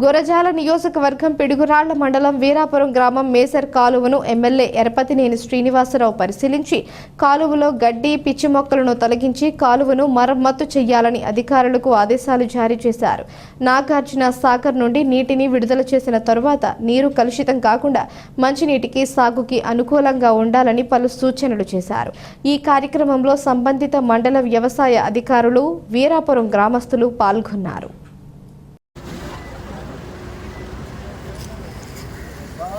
గురజాల నియోజకవర్గం పిడుగురాళ్ళ మండలం వీరాపురం గ్రామం మేసర్ కాలువను ఎమ్మెల్యే ఎరపతినేని శ్రీనివాసరావు పరిశీలించి కాలువలో గడ్డి పిచ్చి మొక్కలను తొలగించి కాలువను మరమ్మత్తు చేయాలని అధికారులకు ఆదేశాలు జారీ చేశారు. నాగార్జున సాగర్ నుండి నీటిని విడుదల చేసిన తరువాత నీరు కలుషితం కాకుండా మంచినీటికి సాగుకి అనుకూలంగా ఉండాలని పలు సూచనలు చేశారు. ఈ కార్యక్రమంలో సంబంధిత మండల వ్యవసాయ అధికారులు వీరాపురం గ్రామస్తులు పాల్గొన్నారు.